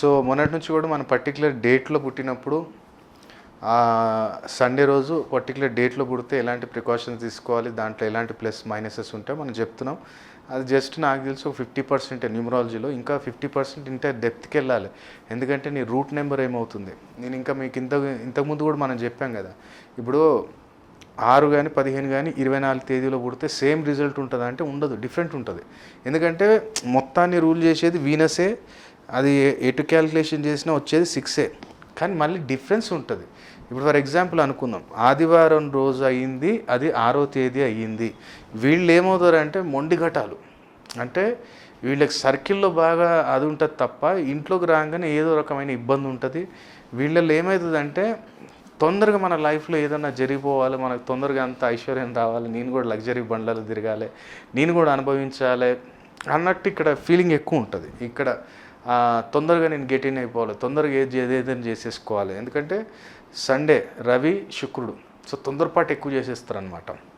So మొన్నటి నుంచి కూడా మన పర్టికులర్ డేట్లో పుట్టినప్పుడు సండే రోజు పర్టికులర్ డేట్లో పుడితే ఎలాంటి ప్రికాషన్స్ తీసుకోవాలి దాంట్లో ఎలాంటి ప్లస్ మైనసెస్ ఉంటాయో మనం చెప్తున్నాం. అది జస్ట్ నాకు తెలుసు ఫిఫ్టీ పర్సెంట్ న్యూమరాలజీలో ఇంకా ఫిఫ్టీ పర్సెంట్ ఇంత డెప్త్కి వెళ్ళాలి. ఎందుకంటే నీ రూట్ నెంబర్ ఏమవుతుంది? నేను ఇంకా మీకు ఇంత ఇంతకుముందు కూడా మనం చెప్పాం కదా. ఇప్పుడు ఆరు కానీ పదిహేను కానీ ఇరవై నాలుగు తేదీలో పుడితే సేమ్ రిజల్ట్ ఉంటుందా అంటే ఉండదు డిఫరెంట్ ఉంటుంది. ఎందుకంటే మొత్తాన్ని రూల్ చేసేది వీనసే అది ఎటు క్యాలిక్యులేషన్ చేసినా వచ్చేది సిక్సే కానీ మళ్ళీ డిఫరెన్స్ ఉంటుంది. ఇప్పుడు ఫర్ ఎగ్జాంపుల్ అనుకుందాం. ఆదివారం రోజు అయ్యింది అది ఆరో తేదీ అయ్యింది. వీళ్ళు ఏమవుతారంటే మొండి ఘటాలు. అంటే వీళ్ళకి సర్కిల్లో బాగా అది ఉంటుంది తప్ప ఇంట్లోకి రాగానే ఏదో రకమైన ఇబ్బంది ఉంటుంది. వీళ్ళల్లో ఏమవుతుందంటే తొందరగా మన లైఫ్లో ఏదన్నా జరిగిపోవాలి మనకు తొందరగా అంత ఐశ్వర్యం రావాలి నేను కూడా లగ్జరీ బండ్లలో తిరగాలి నేను కూడా అనుభవించాలి అన్నట్టు ఇక్కడ ఫీలింగ్ ఎక్కువ ఉంటుంది. ఇక్కడ తొందరగా నేను గెట్ ఇన్ అయిపోవాలి. తొందరగా ఏది ఏదేదని చేసేసుకోవాలి. ఎందుకంటే సండే రవి శుక్రుడు. సో తొందరపాటు ఎక్కువ చేసేస్తారు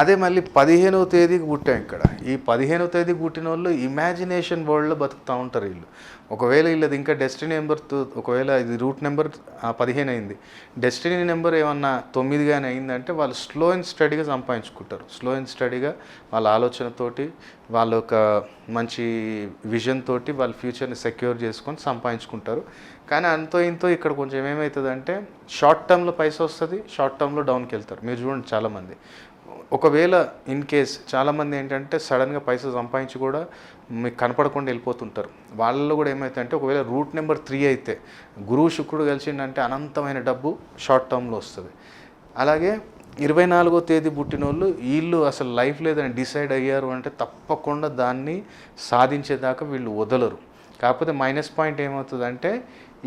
అదే మళ్ళీ పదిహేనవ తేదీకి పుట్టాం ఇక్కడ. ఈ పదిహేనవ తేదీకి పుట్టిన వాళ్ళు ఇమాజినేషన్ వరల్డ్లో బతుకుతూ ఉంటారు వీళ్ళు. ఒకవేళ వీళ్ళది ఇంకా డెస్టినీ నెంబర్ ఒకవేళ ఇది రూట్ నెంబర్ పదిహేను అయింది. డెస్టినీ నెంబర్ ఏమన్నా తొమ్మిది కానీ అయిందంటే వాళ్ళు స్లో అండ్ స్టడీగా సంపాదించుకుంటారు. స్లో అండ్ స్టడీగా వాళ్ళ ఆలోచనతోటి వాళ్ళ ఒక మంచి విజన్ తోటి వాళ్ళ ఫ్యూచర్ని సెక్యూర్ చేసుకొని సంపాదించుకుంటారు. కానీ అంతో ఇంతో ఇక్కడ కొంచెం ఏమవుతుందంటే షార్ట్ టర్మ్లో పైసా వస్తుంది షార్ట్ టర్మ్లో డౌన్కి వెళ్తారు. మీరు చూడండి చాలామంది. ఒకవేళ ఇన్ కేస్ చాలామంది ఏంటంటే సడన్గా పైసలు సంపాదించి కూడా మీకు కనపడకుండా వెళ్ళిపోతుంటారు. వాళ్ళలో కూడా ఏమవుతుందంటే ఒకవేళ రూట్ నెంబర్ త్రీ అయితే గురువు శుక్రుడు కలిసిండంటే అనంతమైన డబ్బు షార్ట్ టర్మ్లో వస్తుంది. అలాగే ఇరవై నాలుగో తేదీ పుట్టిన వాళ్ళు వీళ్ళు అసలు లైఫ్ లేదని డిసైడ్ అయ్యారు అంటే తప్పకుండా దాన్ని సాధించేదాకా వీళ్ళు వదలరు. కాకపోతే మైనస్ పాయింట్ ఏమవుతుందంటే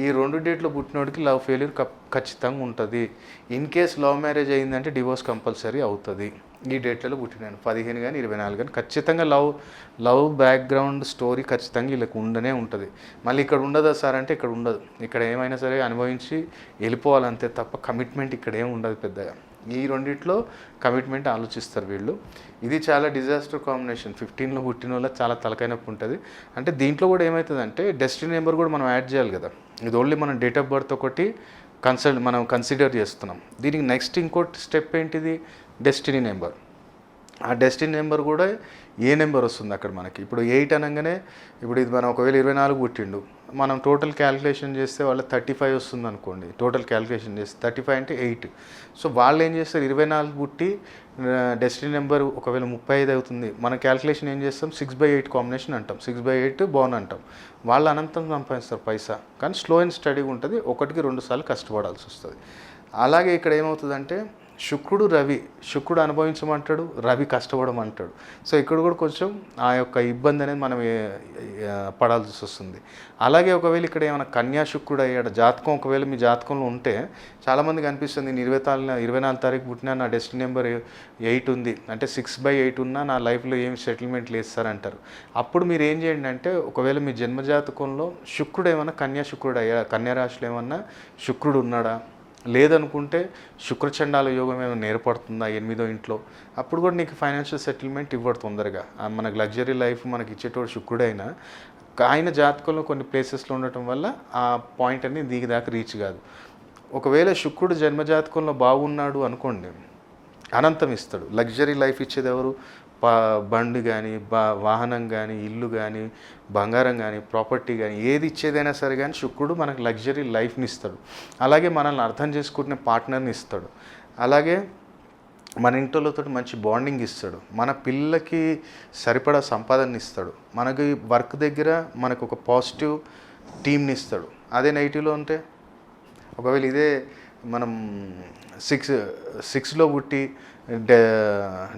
ఈ రెండు డేట్లో పుట్టినోడికి లవ్ ఫెయిల్యూర్ ఖచ్చితంగా ఉంటుంది. ఇన్ కేస్ లవ్ మ్యారేజ్ అయిందంటే డివోర్స్ కంపల్సరీ అవుతుంది. ఈ డేట్లలో పుట్టినాను. పదిహేను కానీ ఇరవై నాలుగు కానీ ఖచ్చితంగా లవ్ లవ్ బ్యాక్గ్రౌండ్ స్టోరీ ఖచ్చితంగా వీళ్ళకి ఉండనే ఉంటుంది. మళ్ళీ ఇక్కడ ఉండదా సార్ అంటే ఇక్కడ ఉండదు. ఇక్కడ ఏమైనా సరే అనుభవించి వెళ్ళిపోవాలంతే తప్ప కమిట్మెంట్ ఇక్కడ ఏమి ఉండదు పెద్దగా. ఈ రెండిట్లో కమిట్మెంట్ ఆలోచిస్తారు వీళ్ళు. ఇది చాలా డిజాస్టర్ కాంబినేషన్ ఫిఫ్టీన్లో పుట్టిన వల్ల చాలా తలకైనప్పు ఉంటుంది. అంటే దీంట్లో కూడా ఏమవుతుందంటే డెస్టినీ నెంబర్ కూడా మనం యాడ్ చేయాలి కదా. ఇది ఓన్లీ మనం డేట్ ఆఫ్ బర్త్ ఒకటి కన్సల్ట్ మనం కన్సిడర్ చేస్తున్నాం. దీనికి నెక్స్ట్ ఇంకోటి స్టెప్ ఏంటిది? డెస్టినీ నెంబర్ ఆ డెస్టినీ నెంబర్ కూడా ఏ నెంబర్ వస్తుంది అక్కడ మనకి? ఇప్పుడు ఎయిట్ అనగానే ఇప్పుడు ఇది మనం ఒకవేళ ఇరవై నాలుగు పుట్టిండు. మనం టోటల్ క్యాలిక్యులేషన్ చేస్తే వాళ్ళ థర్టీ ఫైవ్ వస్తుంది అనుకోండి టోటల్ క్యాలిక్యులేషన్ చేస్తే థర్టీ ఫైవ్ అంటే ఎయిట్. సో వాళ్ళు ఏం చేస్తారు? ఇరవై నాలుగు పుట్టి డెస్టినీ నెంబర్ ఒకవేళ ముప్పై ఐదు అవుతుంది. మన క్యాలిక్యులేషన్ ఏం చేస్తాం? సిక్స్ బై ఎయిట్ కాంబినేషన్ అంటాం. సిక్స్ బై ఎయిట్ బోన్ అంటాం. వాళ్ళు అనంతం సంపాదిస్తారు పైసా. కానీ స్లో అండ్ స్టడీగా ఉంటుంది. ఒకటికి రెండు సార్లు కష్టపడాల్సి వస్తుంది. అలాగే ఇక్కడ ఏమవుతుందంటే శుక్రుడు రవి శుక్రుడు అనుభవించమంటాడు రవి కష్టపడమంటాడు. సో ఇక్కడ కూడా కొంచెం ఆ యొక్క ఇబ్బంది అనేది మనం పడాల్సి వస్తుంది. అలాగే ఒకవేళ ఇక్కడ ఏమైనా కన్యా శుక్రుడు అయ్యాడు జాతకం ఒకవేళ మీ జాతకంలో ఉంటే చాలామందికి అనిపిస్తుంది నేను ఇరవై తారీఖు ఇరవై నాలుగు తారీఖు పుట్టినా నా డెస్టినీ నెంబర్ ఎయిట్ ఉంది అంటే సిక్స్ బై ఎయిట్ ఉన్నా నా లైఫ్లో ఏం సెటిల్మెంట్ లేదు సార్ అంటారు అప్పుడు మీరు ఏం చేయండి అంటే ఒకవేళ మీ జన్మజాతకంలో శుక్రుడు ఏమైనా కన్యా శుక్రుడు అయ్యా కన్యా రాశిలో ఏమన్నా శుక్రుడు ఉన్నాడా లేదనుకుంటే శుక్రచండాల యోగం ఏమైనా ఏర్పడుతుందా ఎనిమిదో ఇంట్లో? అప్పుడు కూడా నీకు ఫైనాన్షియల్ సెటిల్మెంట్ ఇవ్వడు తొందరగా. మనకు లగ్జరీ లైఫ్ మనకి ఇచ్చేటోడు శుక్రుడైనా ఆయన జాతకంలో కొన్ని ప్లేసెస్లో ఉండటం వల్ల ఆ పాయింట్ అనేది దిగి దాకా రీచ్ కాదు. ఒకవేళ శుక్రుడు జన్మజాతకంలో బాగున్నాడు అనుకోండి అనంతం ఇస్తాడు. లగ్జరీ లైఫ్ ఇచ్చేది ఎవరు? బండి కానీ బా వాహనం కానీ ఇల్లు కానీ బంగారం కానీ ప్రాపర్టీ కానీ ఏది ఇచ్చేదైనా సరే కానీ శుక్రుడు మనకు లగ్జరీ లైఫ్ని ఇస్తాడు. అలాగే మనల్ని అర్థం చేసుకుంటున్న పార్ట్నర్ని ఇస్తాడు. అలాగే మన ఇంటితో మంచి బాండింగ్ ఇస్తాడు. మన పిల్లలకి సరిపడా సంపాదన ఇస్తాడు. మనకి వర్క్ దగ్గర మనకు ఒక పాజిటివ్ టీంని ఇస్తాడు. అదే నెగిటివ్లో ఉంటే ఒకవేళ ఇదే మనం సిక్స్ సిక్స్లో పుట్టి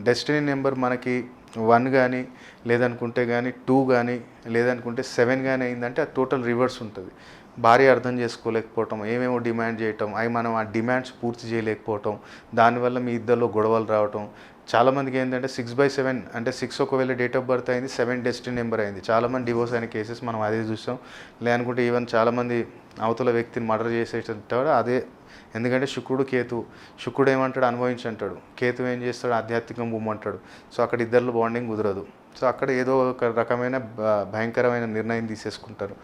డెస్టినీ నెంబర్ మనకి వన్ కానీ లేదనుకుంటే కానీ టూ కానీ లేదనుకుంటే సెవెన్ కానీ అయిందంటే ఆ టోటల్ రివర్స్ ఉంటుంది. భార్య అర్థం చేసుకోలేకపోవటం ఏమేమో డిమాండ్ చేయటం అవి మనం ఆ డిమాండ్స్ పూర్తి చేయలేకపోవటం దానివల్ల మీ ఇద్దరిలో గొడవలు రావటం. చాలామందికి ఏంటంటే సిక్స్ బై సెవెన్ అంటే సిక్స్ ఒకవేళ డేట్ ఆఫ్ బర్త్ అయింది సెవెన్ డెస్టినీ నెంబర్ అయింది. చాలామంది డివోర్స్ అయిన కేసెస్ మనం అదే చూసాం. లేదనుకుంటే ఈవెన్ చాలామంది అవతల వ్యక్తిని మర్డర్ చేసేటప్పుడు అదే ఎందుకంటే శుక్రుడు కేతు. శుక్రుడు ఏమంటాడు? అనుభవించి అంటాడు. కేతు ఏం చేస్తాడు? ఆధ్యాత్మికం బొమ్మంటాడు. సో అక్కడ ఇద్దరు బాండింగ్ కుదరదు. సో అక్కడ ఏదో ఒక రకమైన భయంకరమైన నిర్ణయం తీసేసుకుంటారు.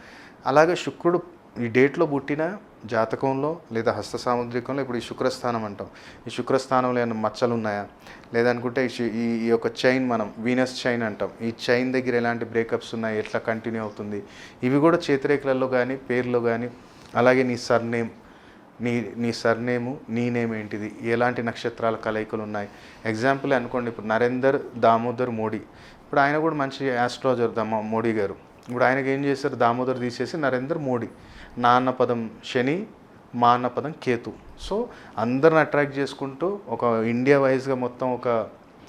అలాగే శుక్రుడు ఈ డేట్లో పుట్టిన జాతకంలో లేదా హస్త సాముద్రికంలో ఇప్పుడు ఈ శుక్రస్థానం అంటాం. ఈ శుక్రస్థానంలో ఏమైనా మచ్చలు ఉన్నాయా? లేదనుకుంటే ఈ ఈ ఈ యొక్క చైన్ మనం వీనస్ చైన్ అంటాం. ఈ చైన్ దగ్గర ఎలాంటి బ్రేకప్స్ ఉన్నాయి? ఎట్లా కంటిన్యూ అవుతుంది? ఇవి కూడా చేతిరేఖలలో కానీ పేర్లో కానీ అలాగే నీ సర్నేమ్ నీ నీ సర్నేము నీ నేమ్ ఏంటిది ఎలాంటి నక్షత్రాల కలయికలు ఉన్నాయి ఎగ్జాంపుల్ అనుకోండి ఇప్పుడు నరేందర్ దామోదర్ మోడీ. ఇప్పుడు ఆయన కూడా మంచి ఆస్ట్రాలజర్ దమ్మ మోడీ గారు. ఇప్పుడు ఆయనకి ఏం చేశారు? దామోదర్ తీసేసి నరేందర్ మోడీ. నాన్న పదం శని మా అన్న పదం కేతు. సో అందరిని అట్రాక్ట్ చేసుకుంటూ ఒక ఇండియా వైజ్గా మొత్తం ఒక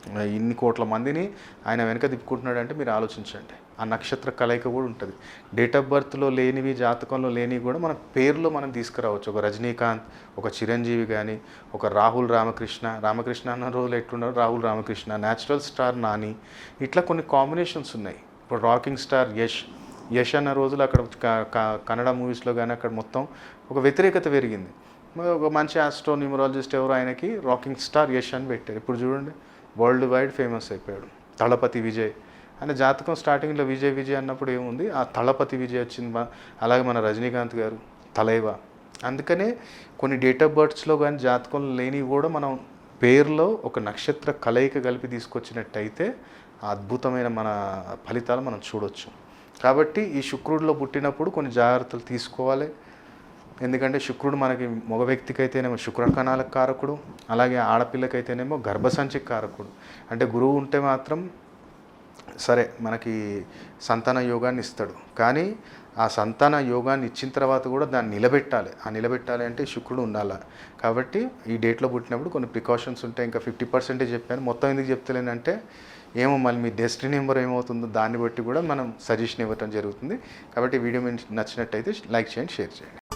ఇన్ని కోట్ల మందిని ఆయన వెనక తిప్పుకుంటున్నాడు అంటే మీరు ఆలోచించండి. ఆ నక్షత్ర కలయిక కూడా ఉంటుంది. డేట్ ఆఫ్ బర్త్లో లేనివి జాతకంలో లేనివి కూడా మన పేర్లో మనం తీసుకురావచ్చు. ఒక రజనీకాంత్ ఒక చిరంజీవి కానీ ఒక రాహుల్ రామకృష్ణ రామకృష్ణ అన్న రోజులు ఎట్లున్నారు రాహుల్ రామకృష్ణ న్యాచురల్ స్టార్ నాని ఇట్లా కొన్ని కాంబినేషన్స్ ఉన్నాయి. ఇప్పుడు రాకింగ్ స్టార్ యష్ యష్ అన్న రోజులు అక్కడ కన్నడ మూవీస్లో కానీ అక్కడ మొత్తం ఒక వ్యతిరేకత పెరిగింది. ఒక మంచి ఆస్ట్రో న్యూమరాలజిస్ట్ ఎవరు ఆయనకి రాకింగ్ స్టార్ యష్ అని పెట్టారు. ఇప్పుడు చూడండి వరల్డ్ వైడ్ ఫేమస్ అయిపోయాడు. తళపతి విజయ్ ఆయన జాతకం స్టార్టింగ్లో విజయ్ విజయ్ అన్నప్పుడు ఏముంది? ఆ తళపతి విజయ్ వచ్చింది అలాగే మన రజనీకాంత్ గారు తలైవ. అందుకనే కొన్ని డేట్ ఆఫ్ బర్త్స్లో కానీ జాతకంలో లేనివి కూడా మనం పేరులో ఒక నక్షత్ర కలయిక కలిపి తీసుకొచ్చినట్టయితే ఆ అద్భుతమైన మన ఫలితాలు మనం చూడొచ్చు. కాబట్టి ఈ శుక్రుడిలో పుట్టినప్పుడు కొన్ని జాగ్రత్తలు తీసుకోవాలి. ఎందుకంటే శుక్రుడు మనకి మగ వ్యక్తికి అయితేనేమో శుక్రకణాలకు కారకుడు అలాగే ఆడపిల్లకైతేనేమో గర్భసంచికి కారకుడు. అంటే గురువు ఉంటే మాత్రం సరే మనకి సంతాన యోగాన్ని ఇస్తాడు. కానీ ఆ సంతాన యోగాన్ని ఇచ్చిన తర్వాత కూడా దాన్ని నిలబెట్టాలి. ఆ నిలబెట్టాలి అంటే శుక్రుడు ఉండాలి. కాబట్టి ఈ డేట్లో పుట్టినప్పుడు కొన్ని ప్రికాషన్స్ ఉంటాయి. ఇంకా ఫిఫ్టీ పర్సెంటేజ్ చెప్పాను. మొత్తం ఎందుకు చెప్తలేనంటే ఏమో మళ్ళీ మీ డెస్టినీ నెంబర్ ఏమవుతుందో దాన్ని బట్టి కూడా మనం సజెషన్ ఇవ్వటం జరుగుతుంది. కాబట్టి వీడియో మీకు నచ్చినట్టయితే లైక్ చేయండి షేర్ చేయండి.